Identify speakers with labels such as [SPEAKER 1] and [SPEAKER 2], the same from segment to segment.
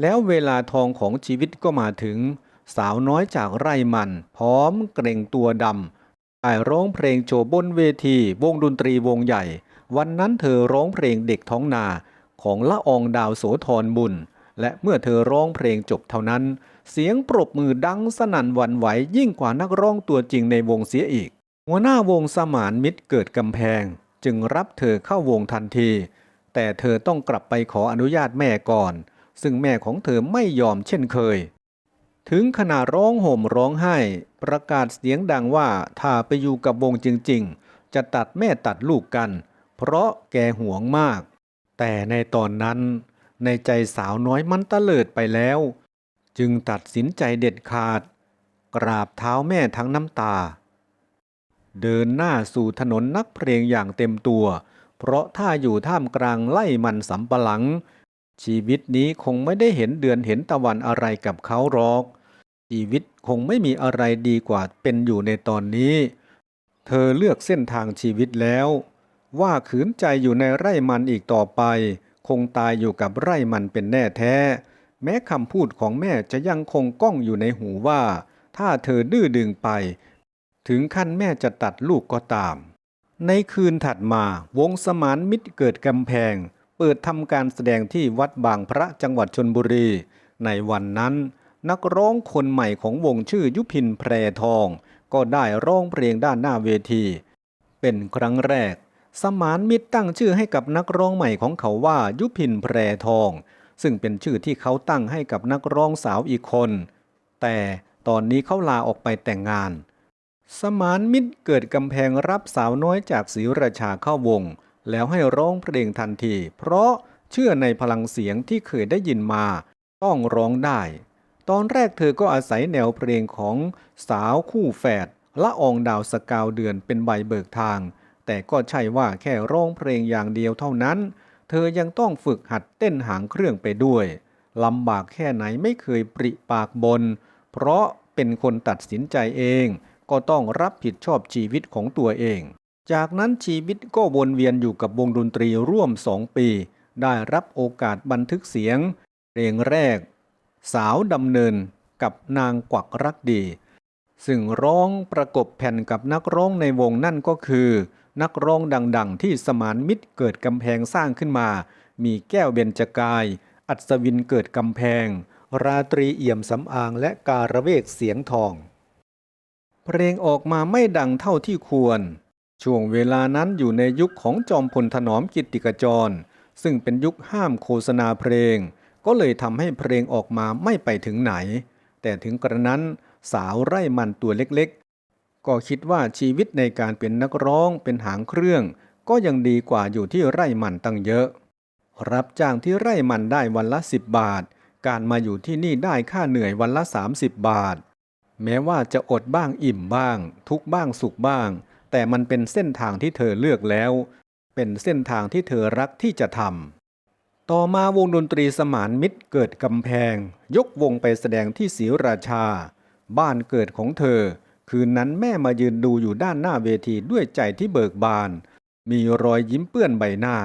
[SPEAKER 1] แล้วเวลาทองของชีวิตก็มาถึง สาวน้อยจากไร่มันพร้อมเกรงตัวดำได้ร้องเพลงโชว์บนเวที วงดนตรีวงใหญ่ วันนั้นเธอร้องเพลงเด็กท้องนาของละอองดาวโสธรบุญ และเมื่อเธอร้องเพลงจบเท่านั้น เสียงปรบมือดังสนั่นหวั่นไหวยิ่งกว่านักร้องตัวจริงในวงเสียอีก หัวหน้าวงสมานมิตรเกิดกำแพง จึงรับเธอเข้าวงทันที แต่เธอต้องกลับไปขออนุญาตแม่ก่อน ซึ่งแม่ของเธอไม่ยอมเช่นเคย ถึงขนาดร้องโห่มร้องไห้ ประกาศเสียงดังว่าถ้าไปอยู่กับวงจริง ๆ จะตัดแม่ตัดลูกกัน เพราะแกห่วงมาก แต่ในตอนนั้น ในใจสาวน้อยมันตะเลิดไปแล้ว จึงตัดสินใจเด็ดขาด กราบเท้าแม่ทั้งน้ำตา เดินหน้าสู่ถนนนักเพลงอย่างเต็มตัว เพราะถ้าอยู่ท่ามกลางไล่มันสำปะหลัง ชีวิตนี้คงไม่ได้เห็นเดือนเห็นตะวันอะไรกับเขาหรอก ชีวิตคงไม่มีอะไรดีกว่าเป็นอยู่ในตอนนี้ เธอเลือกเส้นทางชีวิตแล้ว ว่าขืนใจอยู่ในไร่มันอีกต่อไป คงตายอยู่กับไร่มันเป็นแน่แท้ แม้คำพูดของแม่จะยังคงก้องอยู่ในหูว่า ถ้าเธอดื้อดึงไป ถึงขั้นแม่จะตัดลูกก็ตาม ในคืนถัดมาวงสมานมิตรเกิดกำแพง เปิดทำการแสดงที่วัดบางพระจังหวัดชนบุรี ในวันนั้น นักร้องคนใหม่ของวงชื่อยุพินแพรทอง ก็ได้ร้องเพลงด้านหน้าเวที เป็นครั้งแรก สมานมิตรตั้งชื่อให้กับนักร้องใหม่ของเขาว่ายุพินแพรทอง ซึ่งเป็นชื่อที่เขาตั้งให้กับนักร้องสาวอีกคน แต่ตอนนี้เขาลาออกไปแต่งงาน สมานมิตรเกิดกำแพงรับสาวน้อยจากศรีราชาเข้าวง แล้วให้ร้องเพลงทันที เพราะเชื่อในพลังเสียงที่เคยได้ยินมา ต้องร้องได้ ตอนแรกเธอก็อาศัยแนวเพลงของสาวคู่แฝดละอองดาวสกาวเดือนเป็นใบเบิกทาง แต่ก็ใช่ว่าแค่ร้องเพลงอย่างเดียวเท่านั้น เธอยังต้องฝึกหัดเต้นหางเครื่องไปด้วยลำบากแค่ไหนไม่เคยปริปากบน เพราะเป็นคนตัดสินใจเอง ก็ต้องรับผิดชอบชีวิตของตัวเอง จากนั้นชีวิตก็วนเวียนอยู่กับวงดนตรีร่วมสองปี ได้รับโอกาสบันทึกเสียง เพลงแรก สาวดำเนินกับนางกวักรักดี ซึ่งร้องประกบแผ่นกับนักร้องในวงนั่นก็คือ นักร้องดังๆ ที่สมานมิตรเกิดกำแพงสร้างขึ้นมา มีแก้วเบญจกาย อัศวินเกิดกำแพง ราตรีเอี่ยมสำอางและการะเวกเสียงทอง เพลงออกมาไม่ดังเท่าที่ควร ช่วงเวลานั้นอยู่ในยุคของจอมพลถนอมกิตติกจร ซึ่งเป็นยุคห้ามโฆษณาเพลง ก็เลยทำให้เพลงออกมาไม่ไปถึงไหน แต่ถึงกระนั้นสาวไร่มันตัวเล็กๆ ก็คิดว่าชีวิตในการเป็นนักร้องเป็นหางเครื่อง ก็ยังดีกว่าอยู่ที่ไร่มันตั้งเยอะ รับจ้างที่ไร่มันได้วันละ 10 บาท การมาอยู่ที่นี่ได้ค่าเหนื่อยวันละ 30 บาท แม้ว่าจะอดบ้างอิ่มบ้าง ทุกบ้างสุขบ้าง แต่มันเป็นเส้นทางที่เธอเลือกแล้ว เป็นเส้นทางที่เธอรักที่จะทำต่อมาวงดนตรีสมานมิตรเกิดกำแพง ยกวงไปแสดงที่ศรีราชา บ้านเกิดของเธอ คืนนั้นแม่มายืนดูอยู่ด้านหน้าเวทีด้วยใจที่เบิกบาน มีรอยยิ้มเปื้อนใบหน้า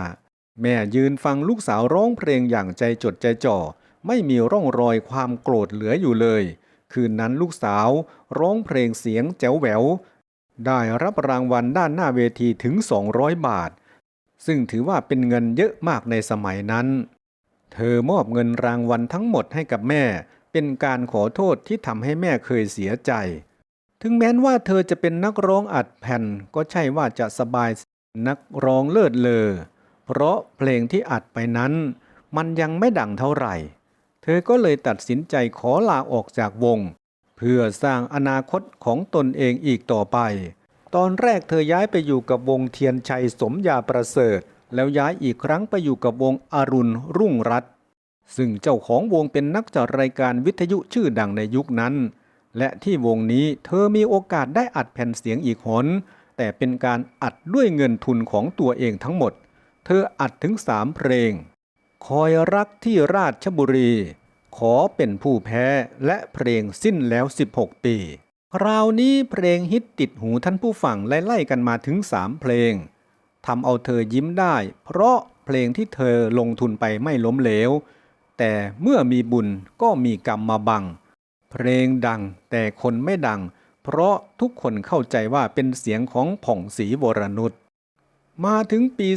[SPEAKER 1] แม่ยืนฟังลูกสาวร้องเพลงอย่างใจจดใจจ่อ ไม่มีร่องรอยความโกรธเหลืออยู่เลย คืนนั้นลูกสาวร้องเพลงเสียงแจ๋วแหวว ได้รับรางวัลด้านหน้าเวทีถึง 200 บาท ซึ่งถือว่าเป็นเงินเยอะมากในสมัยนั้น เธอมอบเงินรางวัลทั้งหมดให้กับแม่ เป็นการขอโทษที่ทำให้แม่เคยเสียใจ ถึงแม้ว่าเธอจะเป็นนักร้องอัดแผ่นก็ใช่ว่าจะสบายนักร้องเลิศเลอ เพราะเพลงที่อัดไปนั้น มันยังไม่ดังเท่าไหร่ เธอก็เลยตัดสินใจขอลาออกจากวง เพื่อสร้างอนาคตของตนเองอีกต่อไป ตอนแรกเธอย้ายไปอยู่กับวงเทียนชัยสมยาประเสริฐ แล้วย้ายอีกครั้งไปอยู่กับวงอรุณรุ่งรัตน์ซึ่งเจ้าของวงเป็นนักจัดรายการวิทยุชื่อดังในยุคนั้น และที่วงนี้เธอมีโอกาสได้อัดแผ่นเสียงอีกหน แต่เป็นการอัดด้วยเงินทุนของตัวเองทั้งหมด เธออัดถึงสามเพลง คอยรักที่ราชบุรี ขอเป็นผู้แพ้และเพลงสิ้นแล้ว 16 ปี คราวนี้เพลงฮิตติดหูท่านผู้ฟังไล่ๆกันมาถึง 3 เพลงทำเอาเธอยิ้มได้ เพราะเพลงที่เธอลงทุนไปไม่ล้มเหลว แต่เมื่อมีบุญก็มีกรรมมาบัง เพลงดังแต่คนไม่ดัง เพราะทุกคนเข้าใจว่าเป็นเสียงของผ่องศรีวรนุช มาถึงปี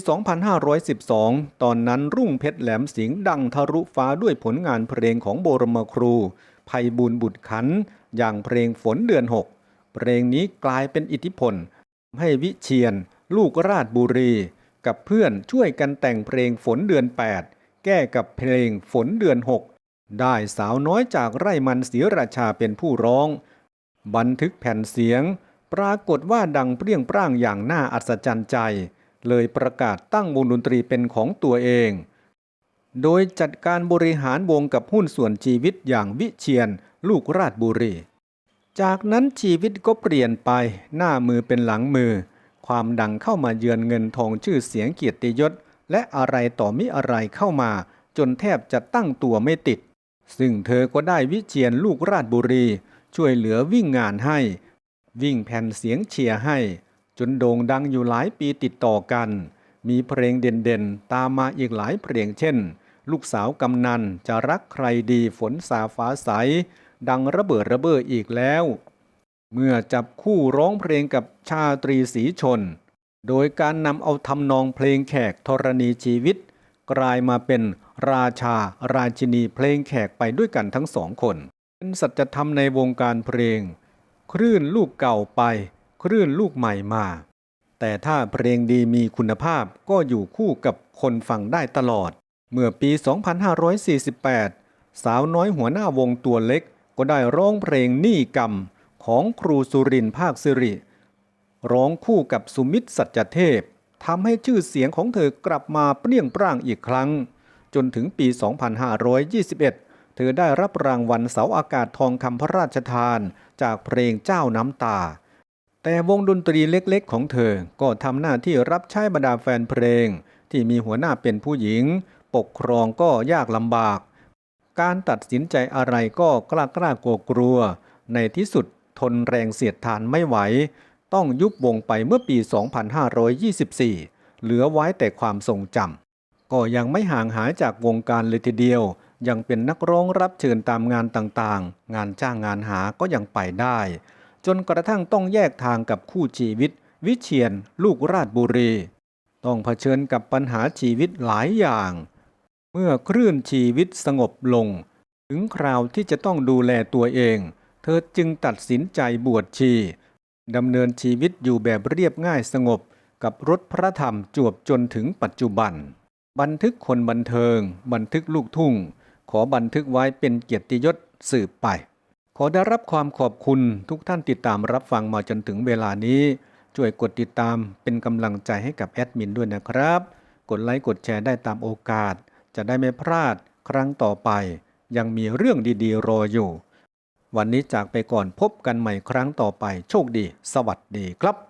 [SPEAKER 1] 2512 ตอนนั้นรุ่งเพชรแหลมสิงห์ดังทะลุฟ้าด้วยผลงานเพลงของโบรมครูภัยบุญบุตรขัน อย่างเพลงฝนเดือน 6 เพลงนี้กลายเป็นอิทธิพล ให้วิเชียน ลูกราชบุรี กับเพื่อนช่วยกันแต่งเพลงฝนเดือน 8 แก้กับเพลงฝนเดือน 6 ได้สาวน้อยจากไร่มันศรีราชาเป็นผู้ร้อง บันทึกแผ่นเสียง ปรากฏว่าดังเปรี้ยงปร้างอย่างน่าอัศจรรย์ใจ เลยประกาศตั้งวงดนตรีเป็นของตัวเอง โดยจัดการบริหารวงกับหุ้นส่วนชีวิตอย่างวิเชียนลูกราชบุรี จากนั้นชีวิตก็เปลี่ยนไปหน้ามือเป็นหลังมือ ความดังเข้ามาเยือนเงินทองชื่อเสียงเกียรติยศ และอะไรต่อมิอะไรเข้ามา จนแทบจะตั้งตัวไม่ติด ซึ่งเธอก็ได้วิเชียนลูกราชบุรี ช่วยเหลือวิ่งงานให้ วิ่งแผ่นเสียงเชียร์ให้ จนโด่งดังอยู่หลายปีติดต่อกัน มีเพลงเด่นๆ ตามมาอีกหลายเพลงเช่น ลูกสาวกำนันจะรักใครดีฝนสาฟ้าใส ดังระเบิดระเบ้ออีกแล้ว เมื่อจับคู่ร้องเพลงกับชาตรีศรีชน โดยการนำเอาทำนองเพลงแขกธรณีชีวิต กลายมาเป็นราชาราชินีเพลงแขกไปด้วยกันทั้งสองคน เป็นสัจธรรมในวงการเพลง คลื่นลูกเก่าไป คลื่นลูกใหม่มา แต่ถ้าเพลงดีมีคุณภาพก็อยู่คู่กับคนฟังได้ตลอด เมื่อปี 2548 สาวน้อยหัวหน้าวงตัวเล็ก ก็ได้ร้องเพลงหนี้กรรมของครูสุรินภาคสิริ ร้องคู่กับสุมิตรสัจเทพทำให้ชื่อเสียงของเธอกลับมาเปรี้ยงปร้างอีกครั้ง จนถึงปี 2521 เธอได้รับรางวัลเสาอากาศทองคำพระราชทาน จากเพลงเจ้าน้ำตา แต่วงดนตรีเล็กๆ ของเธอ ก็ทำหน้าที่รับใช้บรรดาแฟนเพลง ที่มีหัวหน้าเป็นผู้หญิง ปกครองก็ยากลำบาก การตัดสินใจอะไรก็กล้ากล้ากลัวกลัว ในที่สุดทนแรงเสียดทานไม่ไหว ต้องยุบวงไปเมื่อปี 2524 เหลือไว้แต่ความทรงจำก็ยังไม่ห่างหายจากวงการเลยทีเดียว ยังเป็นนักร้องรับเชิญตามงานต่างๆ งานจ้างงานหาก็ยังไปได้ จนกระทั่งต้องแยกทางกับคู่ชีวิต วิเชียนลูกราชบุรี ต้องเผชิญกับปัญหาชีวิตหลายอย่าง เมื่อคลื่นชีวิตสงบลง ถึงคราวที่จะต้องดูแลตัวเอง เธอจึงตัดสินใจบวชชีดำเนินชีวิตอยู่แบบเรียบง่ายสงบกับรถพระธรรมจวบจนถึงปัจจุบัน บันทึกคนบันเทิง บันทึกลูกทุ่ง ขอบันทึกไว้เป็นเกียรติยศสืบไป ขอได้รับความขอบคุณทุกท่านติดตามรับฟังมาจนถึงเวลานี้ ช่วยกดติดตามเป็นกำลังใจให้กับแอดมินด้วยนะครับ กดไลค์กดแชร์ได้ตามโอกาส จะได้ไม่พลาดครั้งต่อไป ยังมีเรื่องดีๆ รออยู่ วันนี้จากไปก่อนพบกันใหม่ครั้งต่อไป โชคดี สวัสดีครับ